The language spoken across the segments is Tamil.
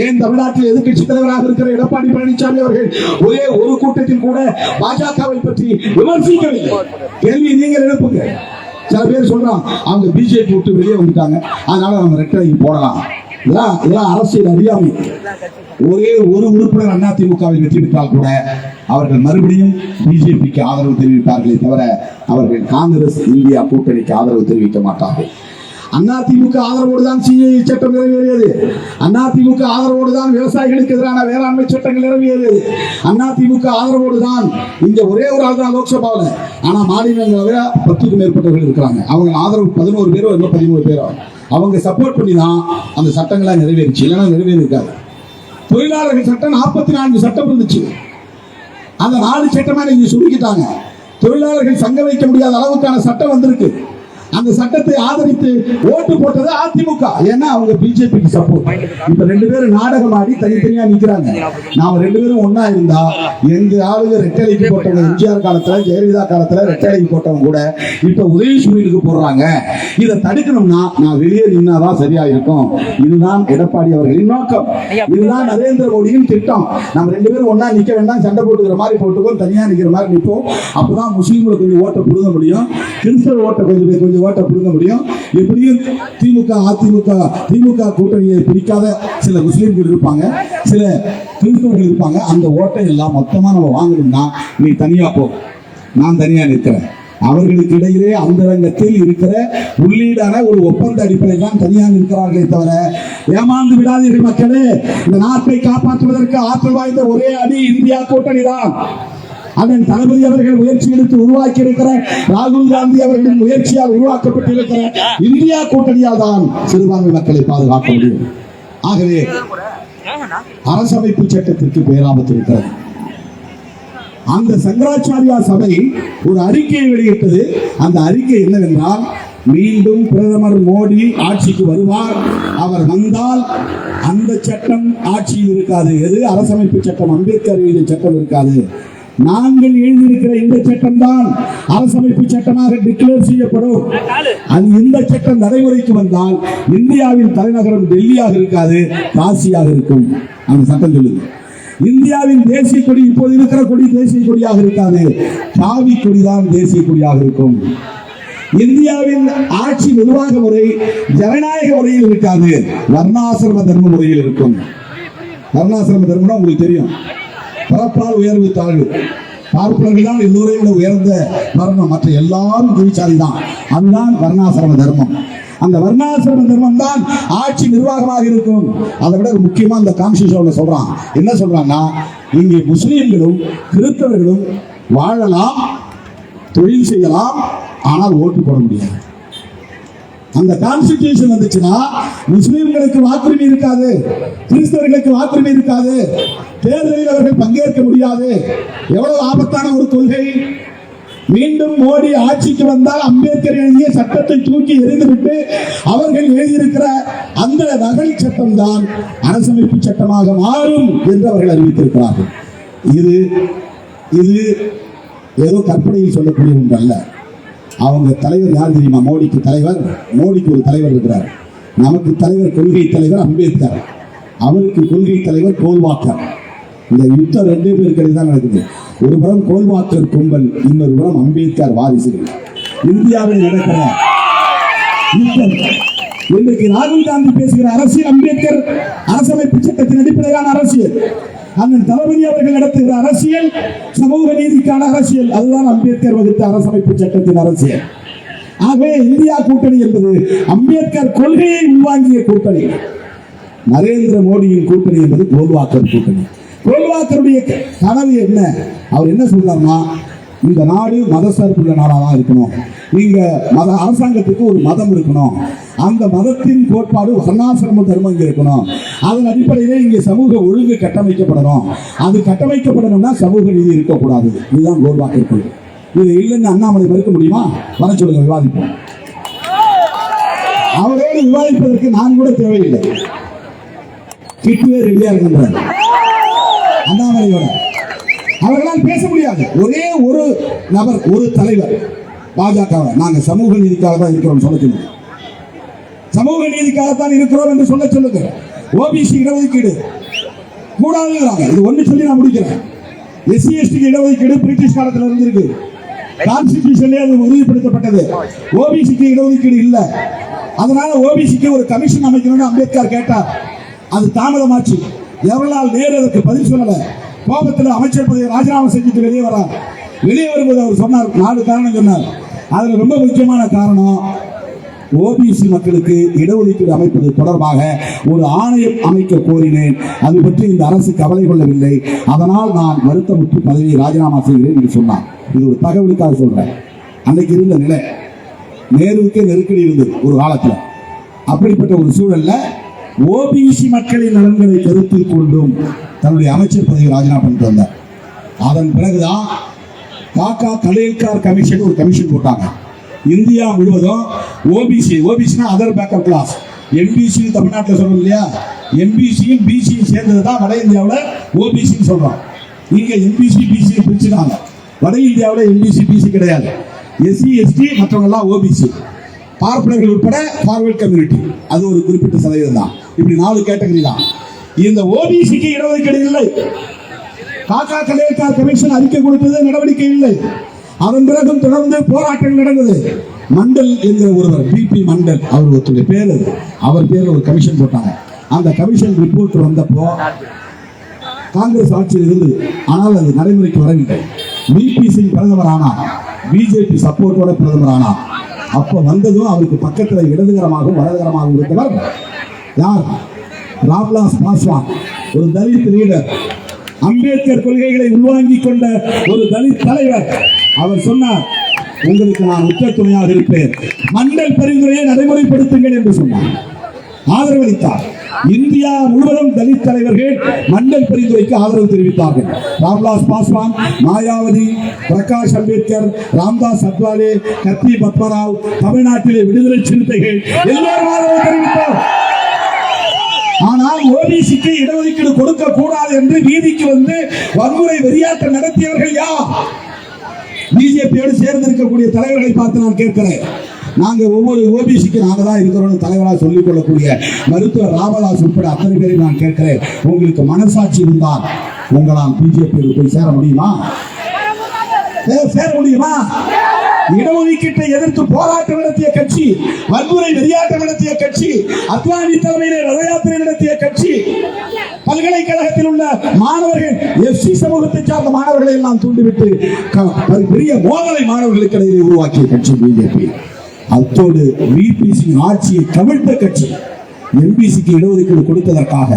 ஏன் தமிழ்நாட்டில் எதிர்கட்சி தலைவராக இருக்கிற எடப்பாடி பழனிசாமி அவர்கள் ஒரே ஒரு கூட்டத்தில் கூட பாஜகவை பற்றி விமர்சிக்கவில்லை. கேள்வி நீங்கள் எழுப்புங்க. சில பேர் சொல்றான் அவங்க பிஜேபி விட்டு வெளியே வந்துட்டாங்க. அதனால நம்ம ரெட்டரைக்கு போடலாம். இதெல்லாம் இதெல்லாம் அரசியல் அறியாமை. ஒரே ஒரு உறுப்பினர் அதிமுகவில் வெற்றி பெற்றால் கூட அவர்கள் மறுபடியும் பிஜேபிக்கு ஆதரவு தெரிவிப்பார்களே தவிர அவர்கள் காங்கிரஸ் இந்தியா கூட்டணிக்கு ஆதரவு தெரிவிக்க மாட்டார்கள். அதிமுக ஆதரவோடு தான் சிஏ சட்டம் நிறைவேறியது. அதிமுக ஆதரவோடு தான் விவசாயிகளுக்கு எதிரான வேளாண்மை சட்டங்கள் நிறைவேறியது. அதிமுக ஆதரவோடு தான் இங்க ஒரே ஒரு ஆள் தான் லோக்சபாவில். ஆனா மாநிலங்களவையில் பத்துக்கும் மேற்பட்டவர்கள் இருக்கிறாங்க. அவங்க ஆதரவு பதினோரு பேரோ இல்லை பதிமூணு பேரோ. அவங்க சப்போர்ட் பண்ணி தான் அந்த சட்டங்களை நிறைவேறிச்சு. இல்லைன்னா நிறைவேறிருக்காது. தொழிலாளர்கள் சட்டம் நாற்பத்தி நான்கு சட்டம் இருந்துச்சு. அந்த நாலு சட்டமாக நீங்கள் சுருக்கிட்டாங்க. தொழிலாளர்கள் சங்க வைக்க முடியாத அளவுக்கான சட்டம் வந்திருக்கு. அந்த சட்டத்தை ஆதரித்து ஓட்டு போட்டது அதிமுக. ஏன்னா அவங்க பிஜேபிக்கு சப்போர்ட் இப்ப ரெண்டு பேரும் நாடகம் ஆடி தனித்தனியா நிக்கிறாங்க. நாம ரெண்டு பேரும் ஒன்னா இருந்தா எங்க ஆளுங்க ரெட்டலைக்கு போட்டவங்க எம்ஜிஆர் காலத்துல ஜெயலலிதா காலத்துல ரெட்டலைக்கு போட்டவங்க கூட இப்ப உதயசூரியனுக்கு போடுறாங்க. இதை தடுக்கணும்னா நான் வெளியே நின்னாதான் சரியா இருக்கும் இதுதான் எடப்பாடி அவர்களின் நோக்கம். இதுதான் நரேந்திர மோடியின் திட்டம். நம்ம ரெண்டு பேரும் ஒன்னா நிக்க வேண்டாம் சண்டை போட்டுக்கிற மாதிரி போட்டுக்கோ தனியா நிக்கிற மாதிரி நிற்போம் அப்பதான் முஸ்லீம்களை கொஞ்சம் ஓட்ட புடுங்க முடியும். கிறிஸ்தவ ஓட்ட கொஞ்சம் கொஞ்சம் ஓட்டை பிடுங்க முடியும். எப்படியும் திமுக அதிமுக திமுக கூட்டணியை பிடிக்காத சில முஸ்லீம்கள் இருப்பாங்க. சில கிறிஸ்தவர்கள் இருப்பாங்க. அந்த ஓட்டை எல்லாம் மொத்தமாக நம்ம வாங்கணும்னா நீ தனியாக போ. நான் தனியாக நிற்கிறேன். அவர்களுக்கு இடையிலே அந்தரங்கத்தில் இருக்கிற உள்ளீடான ஒரு ஒப்பந்த அடிப்படையில் தான் தனியாக இருக்கிறார்களே தவிர ஏமாந்து விடாதீர்கள் மக்களே. இந்த நாட்டை காப்பாற்றுவதற்கு ஆற்றல் வாய்ந்த ஒரே அணி இந்தியா கூட்டணி தான் அதன் தளபதி அவர்கள் முயற்சி எடுத்து உருவாக்கி இருக்கிற ராகுல் காந்தி அவர்களின் முயற்சியால் உருவாக்கப்பட்டிருக்கிற இந்தியா கூட்டணியால் தான் சிறுபான்மை மக்களை பாதுகாக்க முடியும். ஆகவே அரசமைப்பு சட்டத்திற்கு பேராபத்து இருக்கிறது. அந்த சங்கராச்சாரியா சபை ஒரு அறிக்கையை வெளியிட்டது. அந்த அறிக்கை என்னவென்றால் மீண்டும் பிரதமர் மோடி ஆட்சிக்கு வருவார் அவர் வந்தால் அந்த சட்டம் ஆட்சியில் இருக்காது. எது? அரசமைப்பு சட்டம் அம்பேத்கர் எழுதிய சட்டம் இருக்காது. நாங்கள் எழுதியிருக்கிற இந்த சட்டம் தான் அரசமைப்பு சட்டமாக டிக்ளேர் செய்யப்படும். அது இந்த சட்டம் நடைமுறைக்கு வந்தால் இந்தியாவின் தலைநகரம் டெல்லியாக இருக்காது காசியாக இருக்கும். அந்த சட்டம் சொல்லுது. இந்தியாவின் தேசிய கொடி இப்போது இருக்கிற கொடி தேசிய கொடியாக இருக்காது. காவி கொடிதான் தேசிய கொடியாக இருக்கும். இந்தியாவின் ஆட்சி நிர்வாக முறை ஜனநாயக முறையில் இருக்காது. வர்ணாசிரம தர்ம முறையில் இருக்கும். வர்ணாசிரம தர்மம்னா உங்களுக்கு தெரியும். பிறப்பால் உயர்வு தாழ்வு. பார்ப்பனர்கள் தான் எல்லோரையும் விட உயர்ந்த வர்ணம். மற்ற எல்லாரும் கீழ்ச்சாதி தான். அதுதான் வர்ணாசிரம தர்மம். அந்த வர்ணாசிரம தர்மம் தான் ஆட்சி நிர்வாகமாக இருக்கும். அதை விட முக்கியமா அந்த கான்ஸ்டியூஷன்ல சொல்றான். என்ன சொல்றான்னா இங்கே முஸ்லீம்களும் கிறிஸ்தவர்களும் வாழலாம் தொழில் செய்யலாம் ஆனால் ஓட்டு போட முடியாது. அந்த கான்ஸ்டிடியூஷன் வந்துச்சுன்னா முஸ்லீம்களுக்கு வாக்குரிமை இருக்காது. கிறிஸ்தவர்களுக்கு வாக்குரிமை இருக்காது. தேர்தலில் அவர்கள் பங்கேற்க முடியாது. எவ்வளவு ஆபத்தான ஒரு கொள்கை. மீண்டும் மோடி ஆட்சிக்கு வந்தால் அம்பேத்கர் எழுதிய சட்டத்தை தூக்கி எறிந்துவிட்டு அவர்கள் எழுதியிருக்கிற அந்த நகல் சட்டம் தான் அரசமைப்பு சட்டமாக மாறும் என்று அவர்கள் அறிவித்திருக்கிறார்கள். இது இது ஏதோ கற்பனையில் சொல்லக்கூடிய ஒன்று அல்ல அவங்க தலைவர் யார் தெரியுமா? மோடிக்கு தலைவர் மோடிக்கு ஒரு தலைவர் இருக்கிறார். நமக்கு தலைவர் கொள்கை தலைவர் அம்பேத்கர். அவருக்கு கொள்கை தலைவர் கோல்வாக்கர். இந்த யுத்தம் ரெண்டு பேருக்கு தான் நடக்குது. ஒரு புறம் கோல்வாக்கர் கும்பல் இன்னொரு புறம் அம்பேத்கர் வாரிசுகள். இந்தியாவில் நடக்கிற யுத்தம். இன்றைக்கு ராகுல் காந்தி பேசுகிற அரசியல் அம்பேத்கர் அரசமைப்பு சட்டத்தின் அடிப்படையிலான அரசியல். அண்ணன் தளபதி அவர்கள் நடத்துகிற அரசியல் சமூக நீதிக்கான அரசியல் அதுதான் அம்பேத்கர் வகுத்த அரசமைப்பு சட்டத்தின் அரசியல். ஆகவே இந்தியா கூட்டணி என்பது அம்பேத்கர் கொள்கையை உள்வாங்கிய கூட்டணி. நரேந்திர மோடியின் கூட்டணி என்பது கோல்வாக்கர் கூட்டணி. கோல்வாக்கருடைய கனவு என்ன? அவர் என்ன சொல்றாருன்னா இந்த நாடு மதசார்புள்ள நாடாக இருக்கணும். இங்க மத அரசாங்கத்துக்கு ஒரு மதம் இருக்கணும். அந்த மதத்தின் கோட்பாடு வர்ணாசிரம தர்மம் இங்கே இருக்கணும். அதன் அடிப்படையிலே இங்கே சமூக ஒழுங்கு கட்டமைக்கப்படணும். அது கட்டமைக்கப்படணும்னா சமூக நீதி இருக்கக்கூடாது. இதுதான் கோல்வாக்கர் கொள்கை. இது இல்லைன்னு அண்ணாமலை மறுக்க முடியுமா? வர சொல்லுங்க விவாதிப்போம். அவரோடு விவாதிப்பதற்கு நான் கூட தேவையில்லை. கிட்டுவே ரெடியா இருக்கின்றார். அண்ணாமலையோட. அவர்களால் பேச முடியாது. ஒரே ஒரு நபர் ஒரு தலைவர் பாஜக நாங்க சமூக நீதிக்காக தான் இருக்கிறோம் சொல்ல சொல்லுங்க சமூக நீதிக்காக தான் இருக்கிறோம் என்று சொல்ல சொல்லுங்க ஓபிசி இடஒதுக்கீடு. கூடாதுங்கிறாங்க. இது ஒண்ணு சொல்லி நான் முடிக்கிறேன். எஸ்சி எஸ்டிக்கு இடஒதுக்கீடு பிரிட்டிஷ் காலத்தில் இருந்திருக்கு. கான்ஸ்டிடியூஷன்லேயே அது உறுதிப்படுத்தப்பட்டது. ஓபிசிக்கு இடஒதுக்கீடு இல்லை. அதனால ஓபிசிக்கு ஒரு கமிஷன் அமைக்கணும்னு அம்பேத்கர் கேட்டார். அது தாமதமாச்சு. ஜவஹர்லால் நேரு அதற்கு பதில் சொல்லல? கோபத்தில் அமைச்சர் பதவியை ராஜினாமா செஞ்சுட்டு வெளியே வரார். வெளியே வரும்போது அவர் சொன்னார் நாலு காரணம் சொன்னார். அதில் ரொம்ப முக்கியமான காரணம் ஓபிசி மக்களுக்கு இடஒதுக்கீடு அமைப்பது தொடர்பாக ஒரு ஆணையம் அமைக்க கோரினேன். அது பற்றி இந்த அரசு கவலை கொள்ளவில்லை. அதனால் நான் வருத்தமுற்று பதவியை ராஜினாமா செய்கிறேன் என்று சொன்னார். இது ஒரு தகவலுக்காக சொல்றேன். அன்னைக்கு இருந்த நிலை நேருவுக்கே நெருக்கடி இருந்தது ஒரு காலத்தில். அப்படிப்பட்ட ஒரு சூழல்ல ஓபிசி மக்களின் நலன்களை கருத்தில் கொண்டும் தன்னுடைய அமைச்சர் பதவி ராஜினாமா பண்ணிட்டு வந்தார். அதன் பிறகுதான் காக்கா கலேல்கார் கமிஷன் ஒரு கமிஷன் போட்டாங்க. இந்தியா முழுவதும் ஓபிசி ஓபிசினா அதர் பேக்கப் கிளாஸ் எம்பிசி தமிழ்நாட்டில் சொல்றோம் இல்லையா? எம்பிசியும் பிசியும் சேர்ந்தது தான் வட இந்தியாவில் ஓபிசின்னு சொல்றோம். இங்கே எம்பிசி பிசி பிரிச்சுனாங்க வட இந்தியாவில் எம்பிசி பிசி கிடையாது. எஸ்சி எஸ்டி மற்றவங்கெல்லாம் ஓபிசி பார்ப்பனர்கள் உட்பட ஃபார்வர்ட் கம்யூனிட்டி அது ஒரு குறிப்பிட்ட சதவீதம் தான் இப்படி நாலு கேட்டகரி தான். இந்த ஓபிசிக்கு இடஒதுக்கீடு இல்லை. காக்கா கலையக்கார் கமிஷன் அறிக்கை கொடுத்தது நடவடிக்கை இல்லை. அதன் பிறகும் தொடர்ந்து போராட்டங்கள் நடந்தது. மண்டல் என்கிற ஒருவர் பிபி மண்டல் அவர் ஒருத்தருடைய பேர். அவர் பேர் ஒரு கமிஷன் போட்டாங்க. அந்த கமிஷன் ரிப்போர்ட் வந்தப்போ காங்கிரஸ் ஆட்சியில் இருந்தது ஆனால் அது நடைமுறைக்கு வரவில்லை. பிபி சிங் பிரதமர் ஆனார். பிஜேபி சப்போர்ட்டோட பிரதமர் ஆனார். அப்போ வந்ததும் அவருக்கு பக்கத்தில் இடதுகரமாகவும் வலதுகரமாகவும் இருந்தவர் யார்? ராம்லாஸ் பாஸ்வான் ஒரு தலித் லீடர். அம்பேத்கர் கொள்கைகளை உள்வாங்கிக் கொண்ட ஒரு தலித் தலைவர். அவர் சொன்னார் உங்களுக்கு நான் உச்ச துணையாக இருப்பேன். மண்டல் பரிந்துரையை நடைமுறைப்படுத்துங்கள் என்று சொன்னார். ஆதரவளித்தார். இந்தியா முழுவதும் தலித் தலைவர்கள் மண்டல் பரிந்துரைக்கு ஆதரவு தெரிவித்தார்கள். ராம்விலாஸ் பாஸ்வான் மாயாவதி பிரகாஷ் அம்பேத்கர் ராம்தாஸ் அத்வாலே கத்தி பத்மராவ் தமிழ்நாட்டிலே விடுதலை சிறுத்தைகள் எல்லோரும் ஆதரவு தெரிவித்தார். ஆனால் ஓபிசிக்கு இடஒதுக்கீடு கொடுக்க கூடாது என்று வீதிக்கு வந்து வன்முறை வெறியாட்டம் நடத்தியவர்கள் யார்? பிஜேபியோடு சேர்ந்து இருக்கக்கூடிய தலைவர்களை பார்த்து நான் கேட்கிறேன். நாங்க ஒவ்வொரு ஓபிசிக்கு நாங்க தான் இருக்கிறோம் தலைவராக சொல்லிக் கொள்ளக்கூடிய மருத்துவர் ராமதாஸ் உட்பட அத்தனை பேரை நான் கேட்கிறேன். உங்களுக்கு மனசாட்சி இருந்தால் உங்களால் பிஜேபியில் போய் சேர முடியுமா? சேர முடியுமா? இடஒதுக்கீட்டை எதிர்த்து போராட்டம் நடத்திய கட்சி வன்முறை வெறியாட்டம் நடத்திய கட்சி அத்வானி தலைமையிலே ரத யாத்திரை நடத்திய கட்சி பல்கலைக்கழகத்தில் உள்ள மாணவர்கள் எஸ்சி சமூகத்தை சார்ந்த மாணவர்களை எல்லாம் தூண்டிவிட்டு க- பெரிய மோதலை மாணவர்களுக்கு இடையிலே உருவாக்கிய கட்சி பிஜேபி அத்தோடு விபிசி ஆட்சியை கவிழ்த்த கட்சி எம்பிசிக்கு இடஒதுக்கீடு கொடுத்ததற்காக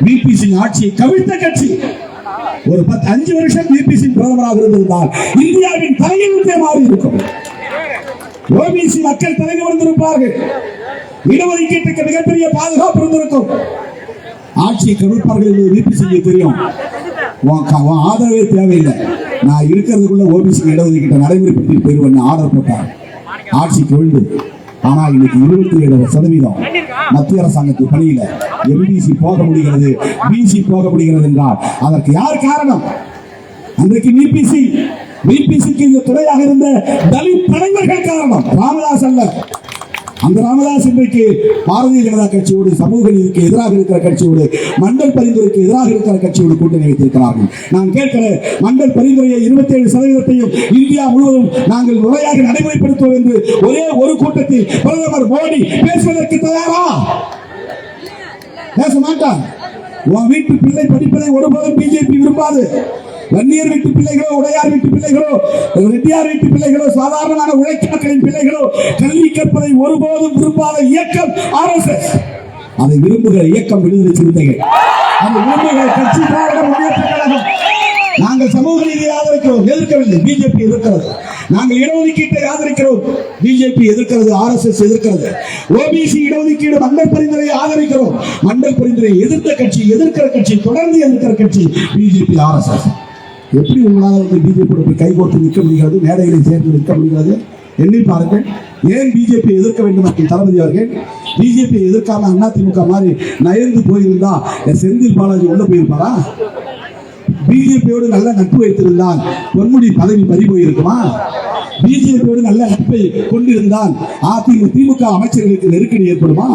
விபிசி ஆட்சியை கவிழ்த்த கட்சி. ஒரு பத்து அஞ்சு வருஷம் பிபிசி பிரதமராக இருந்திருந்தால் இந்தியாவின் தலையெழுத்தே மாறி இருக்கும் ஓபிசி மக்கள் தலை வந்திருப்பார்கள் இடஒதுக்கீட்டுக்கு மிகப்பெரிய பாதுகாப்பு இருந்திருக்கும். ஆட்சியை கவிழ்ப்பார்கள் என்று பிபிசிக்கு தெரியும். உன் க- ஆதரவே தேவையில்லை. நான் இருக்கிறதுக்குள்ள ஓபிசி இடஒதுக்கீட்டை நடைமுறைப்படுத்தி போயிருவேன் ஆர்டர் போட்டார். ஆட்சி கவிழ்ந்து ஆனால் இன்னைக்கு இருபத்தி ஏழு சதவீதம் மத்திய அரசாங்கத்து பணியில எம்பிசி போக முடிகிறது பிசி போக முடிகிறது என்றால் அதற்கு யார் காரணம்? அன்றைக்கு பிபிசி பிபிசிக்கு இந்த துறையாக இருந்த தலித் தலைவர்கள் காரணம். ராமதாஸ் அல்ல. அந்த ராமதாஸ் இன்றைக்கு பாரதிய ஜனதா கட்சியோடு சமூக நீதிக்கு எதிராக இருக்கிற கட்சியோடு மண்டல் பரிந்துரைக்கு எதிராக இருக்கிற கட்சியோடு கூட்டணி வைத்திருக்கிறார்கள். நான் கேட்கிறேன் மண்டல் பரிந்துரையை இருபத்தி ஏழு சதவீதத்தையும் இந்தியா முழுவதும் நாங்கள் முறையாக நடைமுறைப்படுத்துவோம் என்று ஒரே ஒரு கூட்டத்தில் பிரதமர் மோடி பேசுவதற்கு தயாரா? பேச மாட்டான் உன் வீட்டு பிள்ளை படிப்பதை ஒருபோதும் பிஜேபி விரும்பாது. வன்னியர் வீட்டு பிள்ளைகளோ உடையார் வீட்டு பிள்ளைகளோ ரெட்டியார் வீட்டு பிள்ளைகளோ சாதாரணமான உழைக்காக்களின் பிள்ளைகளோ கல்வி கற்பதை ஒருபோதும் விரும்பாத இயக்கம் ஆர்எஸ்எஸ். அதை விரும்புகிற இயக்கம் விடுதலை சிறுத்தைகள். அதை விரும்புகிற கட்சி திராவிட முன்னேற்ற கழகம். நாங்கள் சமூக நீதியை ஆதரிக்கிறோம் எதிர்க்கவில்லை பிஜேபி எதிர்க்கிறது. நாங்கள் இடஒதுக்கீட்டை ஆதரிக்கிறோம் பிஜேபி எதிர்க்கிறது ஆர்எஸ்எஸ் எதிர்க்கிறது. ஓபிசி இடஒதுக்கீடு மண்டல் பரிந்துரையை ஆதரிக்கிறோம். மண்டல் பரிந்துரையை எதிர்த்த கட்சி எதிர்க்கிற கட்சி தொடர்ந்து எதிர்க்கிற கட்சி பிஜேபி ஆர்எஸ்எஸ். எப்படி உங்களால் வந்து பிஜேபியோட போய் கைகோர்த்து நிற்க முடியாது? மேடைகளை சேர்ந்து நிற்க முடியாது. எண்ணி பாருங்கள். ஏன் பிஜேபி எதிர்க்க வேண்டும் என்று தளபதி அவர்கள்? பிஜேபி எதிர்க்காம அதிமுக மாதிரி நயந்து போயிருந்தா என் செந்தில் பாலாஜி உள்ள போயிருப்பாரா? பிஜேபியோடு நல்ல நட்பு வைத்திருந்தான் பொன்முடி பதவி பறி போயிருக்குமா? பிஜேபியோடு நல்ல நட்பை கொண்டிருந்தால் அதிமுக திமுக அமைச்சர்களுக்கு நெருக்கடி ஏற்படுமா?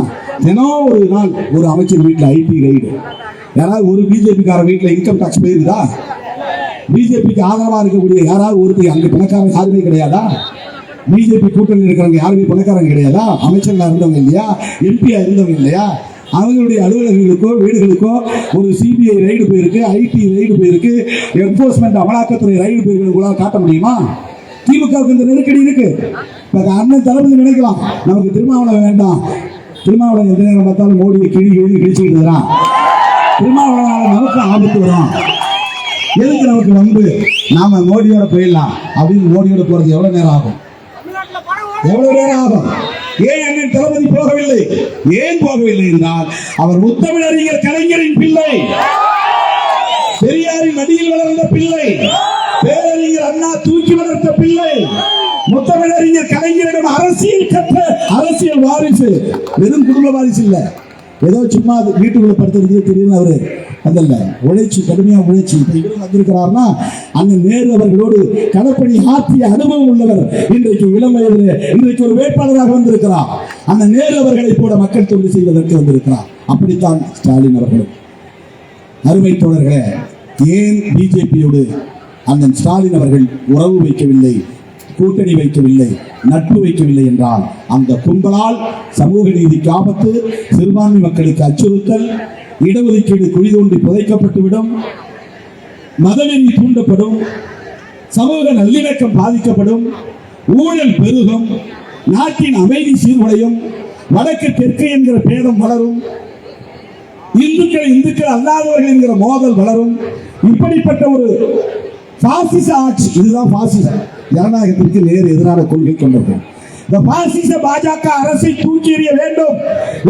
தினம் ஒரு நாள் ஒரு அமைச்சர் வீட்டில் ஐடி ரைடு யாராவது ஒரு பிஜேபிக்கார வீட்டில் இன்கம் டாக்ஸ் போயிருந்தா பிஜேபிக்கு ஆதரவா இருக்கக்கூடிய யாராவது ஒருத்தர் அங்கே பணக்காரன் யாருமே கிடையாதா? பிஜேபி கூட்டணியில் இருக்கிறவங்க யாருமே பணக்காரங்க கிடையாதா? அமைச்சர்களா இருந்தவங்க இல்லையா? எம்பியா இருந்தவங்க இல்லையா? அவங்களுடைய அலுவலகங்களுக்கோ வீடுகளுக்கோ ஒரு சிபிஐ ரைடு போயிருக்கு ஐடி ரைடு போயிருக்கு. என்போர்ஸ்மெண்ட் அமலாக்கத்துறை ரைடு போயிருக்கு உங்களால் காட்ட முடியுமா? திமுகவுக்கு இந்த நெருக்கடி இருக்கு. இப்போ அண்ணன் தளபதி நினைக்கலாம். நமக்கு திருமாவளவன் வேண்டாம். திருமாவளவன் எந்த நேரம் பார்த்தாலும் மோடியை கிழி கிழி கிழிச்சுக்கிட்டு இருக்கிறான் திருமாவளவனால நமக்கு ஆபத்து வரும். எதுக்கு நமக்கு வம்பு நாம மோடியோட போயிடலாம். அப்படின்னு மோடியோட போறது எவ்வளவு நேரம் ஆகும்? எவ்வளவு நேரம் ஆகும்? ஏன் அண்ணன் தளபதி போகவில்லை? ஏன் போகவில்லை என்றால் அவர் முத்தமிழறிஞர் கலைஞரின் பிள்ளை. பெரியாரின் மடியில் வளர்ந்த பிள்ளை. பேரறிஞர் அண்ணா தூக்கி வளர்த்த பிள்ளை. முத்தமிழறிஞர் கலைஞரிடம் அரசியல் கற்ற அரசியல் வாரிசு. வெறும் குடும்ப வாரிசு இல்ல. ஏதோ சும்மா அது வீட்டுக்குள்ள படுத்திருக்கு தெரியும் அவரு வந்தல்ல. உழைச்சி கடுமையா உழைச்சி. இப்ப இவரும் வந்திருக்கிறார்னா அந்த நேரு அவர்களோடு களப்பணி ஆற்றிய அனுபவம் உள்ளவர் இன்றைக்கு இளம் வயதிலே இன்றைக்கு ஒரு வேட்பாளராக வந்திருக்கிறார். அந்த நேரு அவர்களை போல மக்கள் தொண்டு செய்வதற்கு வந்திருக்கிறார். அப்படித்தான் ஸ்டாலின் அவர்களும். அருமை தோழர்களே ஏன் பிஜேபியோடு அண்ணன் ஸ்டாலின் அவர்கள் உறவு வைக்கவில்லை? கூட்டணி வைக்கவில்லை நட்பு வைக்கவில்லை என்றால் அந்த கும்பலால் சமூக நீதிக்கு ஆபத்து சிறுபான்மை மக்களுக்கு அச்சுறுத்தல் இடஒதுக்கீடு குழி தோண்டி புதைக்கப்பட்டுவிடும் மதவெறி தூண்டப்படும் சமூக நல்லிணக்கம் பாதிக்கப்படும் ஊழல் பெருகும் நாட்டின் அமைதி சீர்குலையும் வடக்கு தெற்கு என்கிற பேதம் வளரும் இந்துக்கள் இந்துக்கள் அல்லாதவர்கள் என்கிற மோதல் வளரும் இப்படிப்பட்ட ஒரு பாசிச ஆட்சி இதுதான் பாசிசம். ஜனநாயகத்திற்கு நேர் எதிரான கொள்கை கொண்டது இந்த பாசிச பாஜக அரசை தூக்கி எறிய வேண்டும்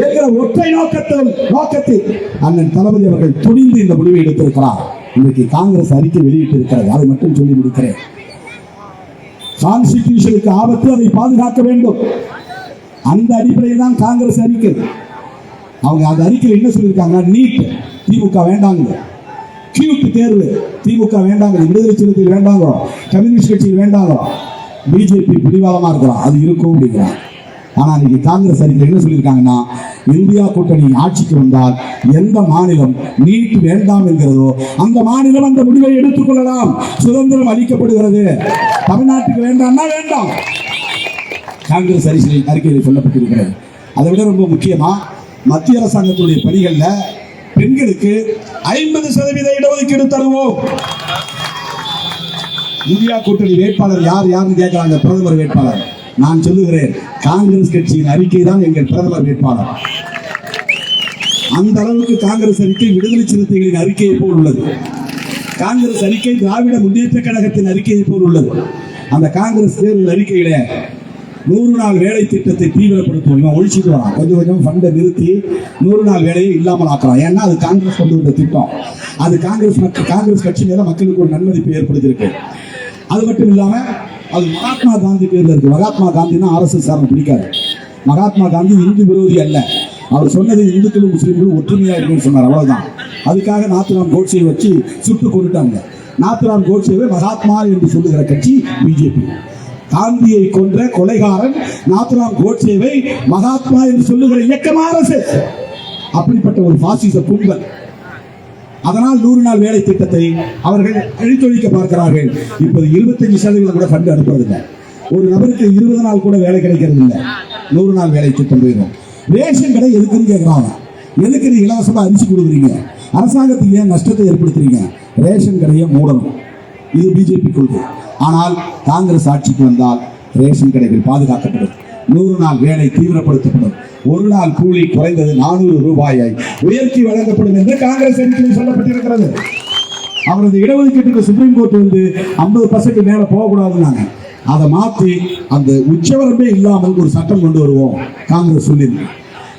என்கிற ஒற்றை நோக்கத்தில் நோக்கத்தில் அண்ணன் தளபதி அவர்கள் துணிந்து இந்த முடிவை எடுத்திருக்கிறார். இன்றைக்கு காங்கிரஸ் அறிக்கை வெளியிட்டிருக்கிறது. அதை மட்டும் சொல்லி முடிக்கிறேன். கான்ஸ்டிடியூஷனுக்கு ஆபத்து அதை பாதுகாக்க வேண்டும். அந்த அடிப்படையில் தான் காங்கிரஸ் அறிக்கை. அவங்க அந்த அறிக்கையில் என்ன சொல்லியிருக்காங்க நீட் திமுக வேண்டாங்க கியூட் தேர்வு திமுக வேண்டாங்க விடுதலை சிறுத்தைகள் வேண்டாங்க கம்யூனிஸ்ட் கட்சியில் வேண்டாங்க பிஜேபி பிடிவாதமாக இருக்கிறான். அது இருக்கும் அப்படிங்கிறான். ஆனால் இன்னைக்கு காங்கிரஸ் அறிக்கை என்ன சொல்லியிருக்காங்கன்னா இந்தியா கூட்டணி ஆட்சிக்கு வந்தால் எந்த மாநிலம் நீட் வேண்டாம் என்கிறதோ அந்த மாநிலம் அந்த முடிவை எடுத்துக்கொள்ளலாம் சுதந்திரம் அளிக்கப்படுகிறது. தமிழ்நாட்டுக்கு வேண்டாம்னா வேண்டாம். காங்கிரஸ் அறிக்கையில் அறிக்கையில் சொல்லப்பட்டிருக்கிறது. அதை விட ரொம்ப முக்கியமாக மத்திய அரசாங்கத்துடைய பணிகளில் பெண்களுக்கு ஐம்பது சதவீத இடஒதுக்கீடு தருவோம். இந்தியா கூட்டணி வேட்பாளர் யார் யாருன்னு கேட்கிறாங்க பிரதமர் வேட்பாளர். நான் சொல்லுகிறேன் காங்கிரஸ் கட்சியின் அறிக்கை தான் எங்கள் பிரதமர் வேட்பாளர். அந்த அளவுக்கு காங்கிரஸ் அறிக்கை விடுதலை சிறுத்தைகளின் அறிக்கையை போல் உள்ளது. காங்கிரஸ் அறிக்கை திராவிட முன்னேற்ற கழகத்தின் அறிக்கையை போல் உள்ளது. அந்த காங்கிரஸ் தேர்தல் அறிக்கையில நூறு நாள் வேலை திட்டத்தை தீவிரப்படுத்துவோம்? ஒழிச்சுட்டு வரான் கொஞ்சம் கொஞ்சம் ஃபண்டை நிறுத்தி நூறு நாள் வேலையை இல்லாமல் ஆக்கலாம் ஏன்னா அது காங்கிரஸ் கொண்டு வந்த திட்டம். அது காங்கிரஸ் காங்கிரஸ் கட்சி மேல மக்களுக்கு ஒரு நன்மதிப்பை ஏற்படுத்தியிருக்கு. அது மட்டும் இல்லாம அது மகாத்மா காந்தி பேர்ல இருக்கு. மகாத்மா காந்தினா ஆர்எஸ்எஸ் சாரம் பிடிக்காது. மகாத்மா காந்தி இந்து விரோதி அல்ல. அவர் சொன்னது இந்துக்களும் முஸ்லீம்களும் ஒற்றுமையா இருக்குன்னு சொன்னார். அவ்வளவுதான். அதுக்காக நாத்துராம் கோட்சையை வச்சு சுட்டு கொண்டுட்டாங்க. நாத்துராம் கோட்சேவை மகாத்மா என்று சொல்லுகிற கட்சி பிஜேபி. காந்தியை கொன்ற கொலைகாரன் நாத்துராம் கோட்சேவை மகாத்மா என்று சொல்லுகிற இயக்கமா அரசு? அப்படிப்பட்ட ஒரு பாசிச கும்பல். அதனால் நூறு நாள் வேலை திட்டத்தை அவர்கள் அழித்தொழிக்க பார்க்கிறார்கள். இப்போது இருபத்தஞ்சு சதவீதம் கூட ஃபண்ட் அனுப்புறதில்லை. ஒரு நபருக்கு இருபது நாள் கூட வேலை கிடைக்கிறது இல்லை நூறு நாள் வேலை திட்டம் போயிடும். ரேஷன் கடை எதுக்குன்னு கேட்குறாங்க எதுக்கு நீ இலவசமாக அரிசி கொடுக்குறீங்க? அரசாங்கத்துக்கு ஏன் நஷ்டத்தை ஏற்படுத்துறீங்க? ரேஷன் கடையை மூடணும். இது பிஜேபி கொள்கை. ஆனால் காங்கிரஸ் ஆட்சிக்கு வந்தால் ரேஷன் கடைகள் பாதுகாக்கப்படும். நூறு நாள் வேலை தீவிரப்படுத்தப்படும். ஒரு நாள் கூலி குறைந்தது நானூறு ரூபாயை உயர்த்தி வழங்கப்படும் என்று காங்கிரஸ் அறிக்கையில் சொல்லப்பட்டிருக்கிறது. அவரது இடஒதுக்கீட்டுக்கு சுப்ரீம் கோர்ட் வந்து ஐம்பது பர்சன்ட் மேல போகக்கூடாதுன்னாங்க. அதை மாற்றி அந்த உச்சவரம்பே இல்லாமல் ஒரு சட்டம் கொண்டு வருவோம். காங்கிரஸ் சொல்லியிருந்தேன்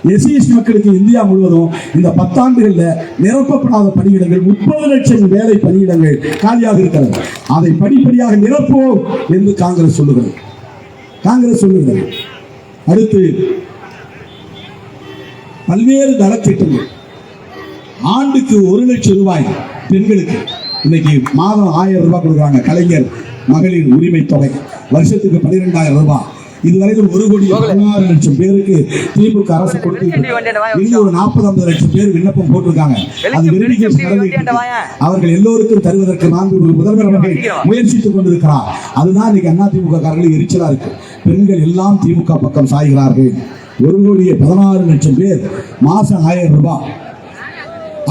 எசிஎஸ் மக்களுக்கு இந்தியா முழுவதும் இந்த பத்தாண்டுகளில் நிரப்பப்படாத பணியிடங்கள் முப்பது லட்சம் வேலை பணியிடங்கள் காலியாக இருக்கிறது. அதை படிப்படியாக நிரப்புவோம் என்று காங்கிரஸ் சொல்லுகிறது. காங்கிரஸ் சொல்லுகிறது. அடுத்து பல்வேறு நலத்திட்டங்கள். ஆண்டுக்கு ஒரு லட்சம் ரூபாய் பெண்களுக்கு இன்னைக்கு மாதம் ஆயிரம் ரூபாய் கொடுக்குறாங்க கலைஞர் மகளிர் உரிமை தொகை. வருஷத்துக்கு பன்னிரெண்டாயிரம் ரூபாய். இதுவரைக்கும் ஒரு கோடி பதினாறு லட்சம் பேருக்கு திமுக அரசு கொடுத்து ஒரு நாற்பது ஐம்பது லட்சம் பேர் விண்ணப்பம் போட்டிருக்காங்க. அது வெரிஃபிகேஷன். அவர்கள் எல்லோருக்கும் தருவதற்கு நான்கு முதல்வர் அவர்கள் முயற்சித்துக் கொண்டிருக்கிறார். அதுதான் இன்னைக்கு அண்ணா திமுக காரர்கள் எரிச்சலா இருக்கு. பெண்கள் எல்லாம் திமுக பக்கம் சாய்கிறார்கள். ஒரு கோடியே பதினாறு லட்சம் பேர் மாசம் ஆயிரம் ரூபாய்.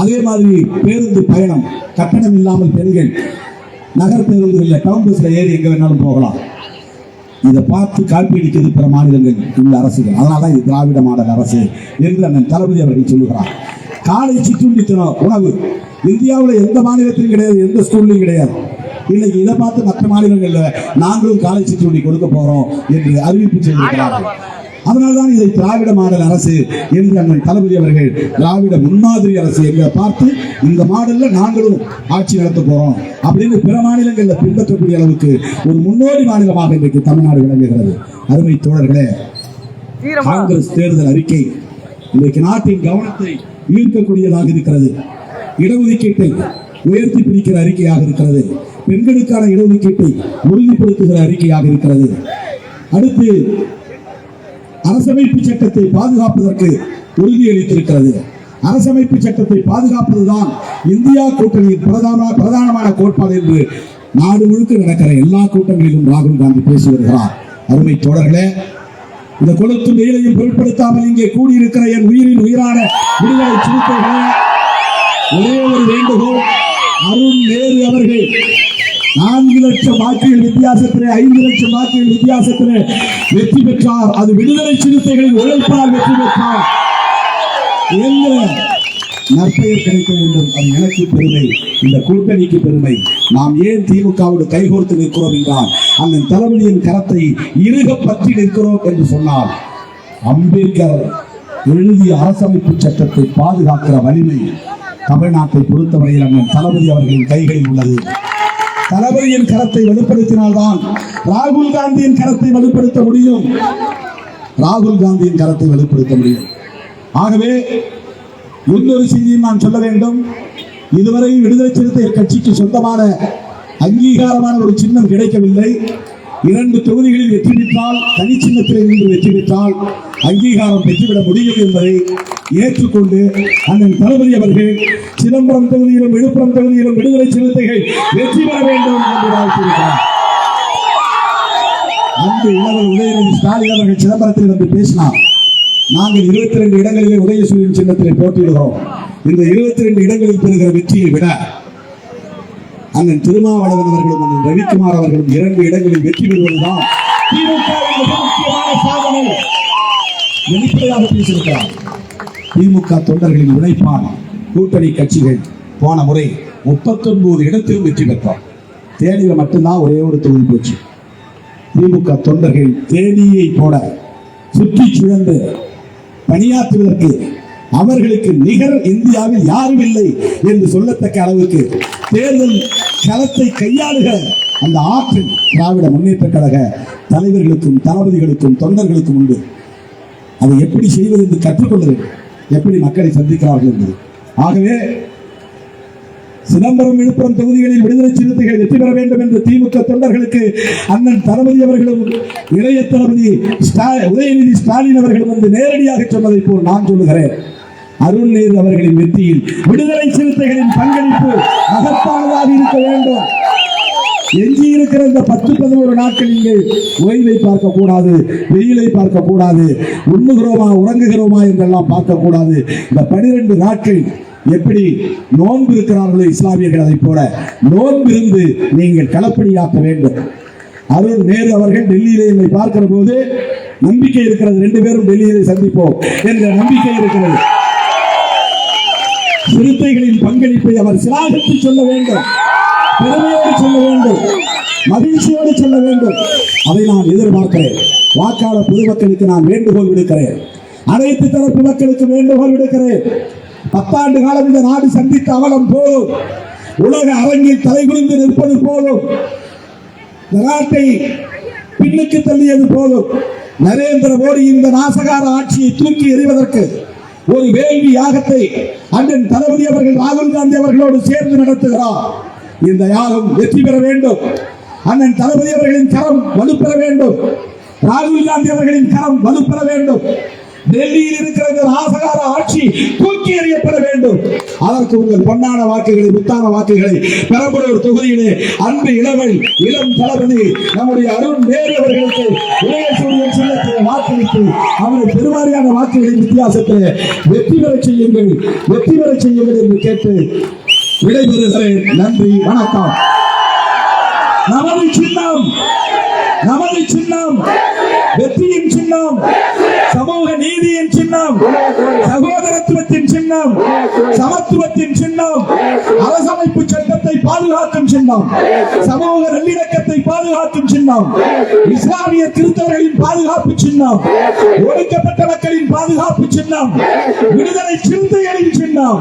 அதே மாதிரி பேருந்து பயணம் கட்டணம் இல்லாமல் பெண்கள் நகர் பேருந்துகளில் டவுன் பஸ்ல ஏறி எங்க வேணாலும் போகலாம். இதை பார்த்து காப்பீடிக்கிறது பிற மாநிலங்கள் உள்ள அரசுகள். அதனால தான் இது திராவிட மாடல் அரசு என்று அண்ணன் தளபதி அவர்கள் சொல்லுகிறார். காலை சிற்றுண்டித்தனம் உணவு. இந்தியாவில் எந்த மாநிலத்திலும் கிடையாது எந்த ஸ்கூல்லையும் கிடையாது. இன்னைக்கு இதை பார்த்து மற்ற மாநிலங்களில் நாங்களும் காலை சிற்றுண்டி கொடுக்க போறோம் என்று அறிவிப்பு செய்திருக்கிறார்கள். அதனால்தான் இதை திராவிட மாடல் அரசு என்று அண்ணன் தளபதி அவர்கள் திராவிட முன்மாதிரி அரசு என்று பார்த்து இந்த மாடல்ல நாங்களும் ஆட்சி நடத்த போறோம் அப்படின்னு பிற மாநிலங்கள்ல பின்பற்றக்கூடிய அளவுக்கு ஒரு முன்னோடி மாநிலமாக இன்றைக்கு தமிழ்நாடு விளங்குகிறது. அருமை தோழர்களே காங்கிரஸ் தேர்தல் அறிக்கை இன்றைக்கு நாட்டின் கவனத்தை ஈர்க்கக்கூடியதாக இருக்கிறது. இடஒதுக்கீட்டை உயர்த்தி பிடிக்கிற அறிக்கையாக இருக்கிறது. பெண்களுக்கான இடஒதுக்கீட்டை உறுதிப்படுத்துகிற அறிக்கையாக இருக்கிறது. அடுத்து அரசமைப்பு சட்டத்தை பாதுகாப்பதற்கு உறுதியளித்திருக்கிறது. அரசமைப்பு சட்டத்தை பாதுகாப்பதுதான் இந்தியா கூட்டணியின் பிரதான பிரதானமான கோட்பாடு என்று நாடு முழுக்க நடக்கிற எல்லா கூட்டங்களிலும் ராகுல் காந்தி பேசி வருகிறார். அருமை தோழர்களே இந்த கொளுத்தும் வெயிலையும் பொருட்படுத்தாமல் இங்கே கூடியிருக்கிற என் உயிரின் உயிரான விடுதலை சிறுத்தைகளே ஒரே ஒரு வேண்டுகோள் அருண் நேரு அவர்கள் நான்கு லட்சம் வாக்குகள் வித்தியாசத்திலே ஐந்து லட்சம் வாக்குகள் வித்தியாசத்திலே வெற்றி பெற்றார். அது விடுதலை சிறுத்தைகளின் உழைப்பால் வெற்றி பெற்றார். என்ன நற்பெயர் கிடைக்க வேண்டும்? அது எனக்கு பெருமை. இந்த கூட்டணிக்கு பெருமை. நாம் ஏன் திமுகவோடு கைகோர்த்து நிற்கிறோம் என்றால் அந்த தளபதியின் கரத்தை இறுக பற்றி நிற்கிறோம் என்று சொன்னால் அம்பேத்கர் எழுதிய அரசமைப்பு சட்டத்தை பாதுகாக்கிற வலிமை தமிழ்நாட்டை பொறுத்தவரையில் அண்ணன் தளபதி அவர்களின் கைகளில் உள்ளது. தளபதியின் கரத்தை வெளிப்படுத்தினால்தான் ராகுல் காந்தியின் கரத்தை வலுப்படுத்த முடியும். ராகுல் காந்தியின் கரத்தை வலுப்படுத்த முடியும். ஆகவே இன்னொரு செய்தியும் நான் சொல்ல வேண்டும். இதுவரை விடுதலை சிறுத்தை கட்சிக்கு சொந்தமான அங்கீகாரமான ஒரு சின்னம் கிடைக்கவில்லை. இரண்டு தொகுதிகளில் வெற்றி பெற்றால் தனி சின்னத்தில் நின்று வெற்றி பெற்றால் அங்கீகாரம் பெற்றுவிட முடியும் என்பதை ஏற்றுக்கொண்டு அண்ணன் தளபதி அவர்கள் சிதம்பரம் தொகுதியிலும் விழுப்புரம் தொகுதியிலும் விடுதலை சிறுத்தைகள் வெற்றி பெற வேண்டும் என்று வாழ்த்திருக்கிறார் அன்று இளவல் உதயநிதி ஸ்டாலின் அவர்கள் சிதம்பரத்தில் வந்து பேசினார். நாங்கள் இருபத்தி ரெண்டு இடங்களிலே உதயசூரியன் சின்னத்திலே போட்டியிடுகிறோம். இந்த இருபத்தி ரெண்டு இடங்களில் பெறுகிற வெற்றியை விட அண்ணன் திருமாவளவன் அவர்களும் அண்ணன் ரவிக்குமார் அவர்களும் இரண்டு இடங்களில் வெற்றி பெறுவதுதான் திமுக முக்கியமான சாதனை. வெளிப்படையாக பேசியிருக்கிறார். திமுக தொண்டர்களின் உழைப்பான கூட்டணி கட்சிகள் போன முறை முப்பத்தொன்பது இடத்திலும் வெற்றி பெற்றார். தேனியில் மட்டும்தான் ஒரே ஒரு தொகுதி போச்சு. திமுக தொண்டர்கள் தேனியை போட சுற்றி சுழந்து பணியாற்றுவதற்கு அவர்களுக்கு நிகர் இந்தியாவில் யாரும் இல்லை என்று சொல்லத்தக்க அளவுக்கு தேர்தல் களத்தை கையாளுகிற அந்த ஆற்றல் திராவிட முன்னேற்ற கழக தலைவர்களுக்கும் தளபதிகளுக்கும் தொண்டர்களுக்கும் உண்டு. அதை எப்படி செய்வது என்று கற்றுக்கொள்ள வேண்டும். எப்படி மக்களை சந்திக்கிறார்கள் என்பது. ஆகவே சிதம்பரம் விழுப்புரம் தொகுதிகளில் விடுதலை சிறுத்தைகள் வெற்றி பெற வேண்டும் என்று திமுக தொண்டர்களுக்கு அண்ணன் தளபதி அவர்களும் இளைய தளபதி உதயநிதி ஸ்டாலின் அவர்களும் வந்து நேரடியாக சொன்னதை போல் நான் சொல்லுகிறேன். அருண் நேரு அவர்களின் வெற்றியில் விடுதலை சிறுத்தைகளின் பங்களிப்பு மகத்தானதாக இருக்க வேண்டும். எஞ்சி இருக்கிற இந்த பத்து பதினோரு நாட்கள் இங்கே ஓய்வை பார்க்க கூடாது வெயிலை பார்க்க கூடாது உண்ணுகிறோமா உறங்குகிறோமா என்றெல்லாம் பார்க்க கூடாது இந்த பனிரெண்டு நாட்கள் எப்படி நோன்பு இருக்கிறார்களோ இஸ்லாமியர்கள் அதை போல நோன்பு இருந்து நீங்கள் களப்பணியாக்க வேண்டும். அருண் நேரு அவர்கள் டெல்லியிலே என்னை பார்க்கிற போது நம்பிக்கை இருக்கிறது ரெண்டு பேரும் டெல்லியிலே சந்திப்போம் என்ற நம்பிக்கை இருக்கிறது. சிறுத்தைகளின் பங்களிப்பை அவர் சிலாகித்து சொல்ல வேண்டும். பெருமையோடு சொல்ல வேண்டும். மகிழ்ச்சியோடு சொல்ல வேண்டும். அதை நான் எதிர்பார்க்கிறேன். வாக்காளர் பொதுமக்களுக்கு நான் வேண்டுகோள் விடுக்கிறேன். அனைத்து தரப்பு மக்களுக்கு வேண்டுகோள் விடுக்கிறேன். பத்தாண்டு காலம் இந்த நாடு சந்தித்த அவலம் போதும். உலக அரங்கில் தலைகுனிந்து நிற்பது போதும். நாட்டை பின்னுக்கு தள்ளியது போதும். நரேந்திர மோடி இந்த நாசகார ஆட்சியை தூக்கி எறிவதற்கு ஒரு வேள்வி யாகத்தை அண்ணன் தளபதி அவர்கள் ராகுல் காந்தி அவர்களோடு சேர்ந்து நடத்துகிறார். இந்த யாகம் வெற்றி பெற வேண்டும். அண்ணன் தளபதி அவர்களின் கரம் வலுப்பெற வேண்டும். ராகுல் காந்தி அவர்களின் கரம் வலுப்பெற வேண்டும். டெல்லியில் இருக்கிற இந்த ராசகார ஆட்சி தூக்கி எறியப்பட வேண்டும். அதற்கு உங்கள் பொன்னான வாக்குகளை முத்தான வாக்குகளை பெரம்பலூர் தொகுதியிலே அன்பு இளவல் இளம் தளபதி நம்முடைய அருண் நேரு அவர்களுக்கு உதயசூரியன் சின்னத்தில் வாக்களித்து அவரை பெருவாரியான வாக்குகளின் வித்தியாசத்தில் வெற்றி பெற செய்யுங்கள் வெற்றி பெற செய்யுங்கள் என்று கேட்டு விடைபெறுகிறேன். நன்றி வணக்கம். நமது சின்னம் நமது சின்னம் வெற்றியின் சின்னம் சமூக நீதியின் சின்னம் சகோதரத்துவத்தின் சின்னம் சமத்துவத்தின் சின்னம் அரசமைப்பு சட்டத்தை பாதுகாக்கும் சின்னம் சமூக நல்லிணக்கத்தை பாதுகாக்கும் சின்னம் இஸ்லாமிய கிறிஸ்தவர்களின் பாதுகாப்பு சின்னம் ஒடுக்கப்பட்ட மக்களின் பாதுகாப்பு சின்னம் விடுதலை சிறுத்தைகளின் சின்னம்.